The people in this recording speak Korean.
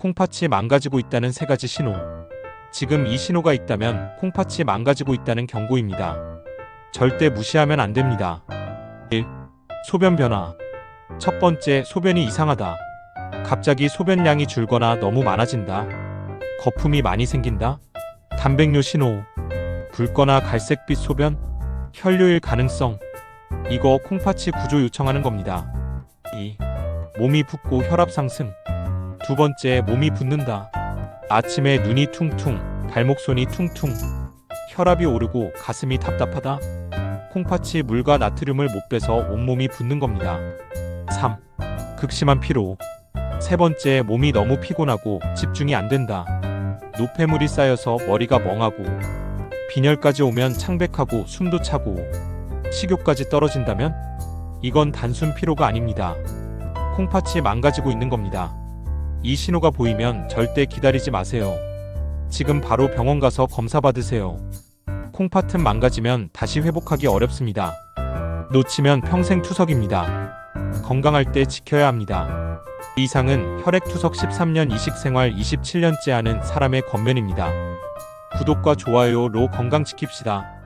콩팥이 망가지고 있다는 세 가지 신호. 지금 이 신호가 있다면 콩팥이 망가지고 있다는 경고입니다. 절대 무시하면 안 됩니다. 1. 소변 변화. 첫 번째, 소변이 이상하다. 갑자기 소변량이 줄거나 너무 많아진다. 거품이 많이 생긴다. 단백뇨 신호. 붉거나 갈색빛 소변. 혈뇨일 가능성. 이거 콩팥이 구조 요청하는 겁니다. 2. 몸이 붓고 혈압 상승. 두 번째, 몸이 붓는다. 아침에 눈이 퉁퉁, 발목 손이 퉁퉁, 혈압이 오르고 가슴이 답답하다. 콩팥이 물과 나트륨을 못 빼서 온몸이 붓는 겁니다. 3. 극심한 피로. 세 번째, 몸이 너무 피곤하고 집중이 안 된다. 노폐물이 쌓여서 머리가 멍하고, 빈혈까지 오면 창백하고 숨도 차고, 식욕까지 떨어진다면? 이건 단순 피로가 아닙니다. 콩팥이 망가지고 있는 겁니다. 이 신호가 보이면 절대 기다리지 마세요. 지금 바로 병원 가서 검사 받으세요. 콩팥은 망가지면 다시 회복하기 어렵습니다. 놓치면 평생 투석입니다. 건강할 때 지켜야 합니다. 이상은 혈액투석 13년 이식생활 27년째 하는 사람의 겉면입니다. 구독과 좋아요로 건강 지킵시다.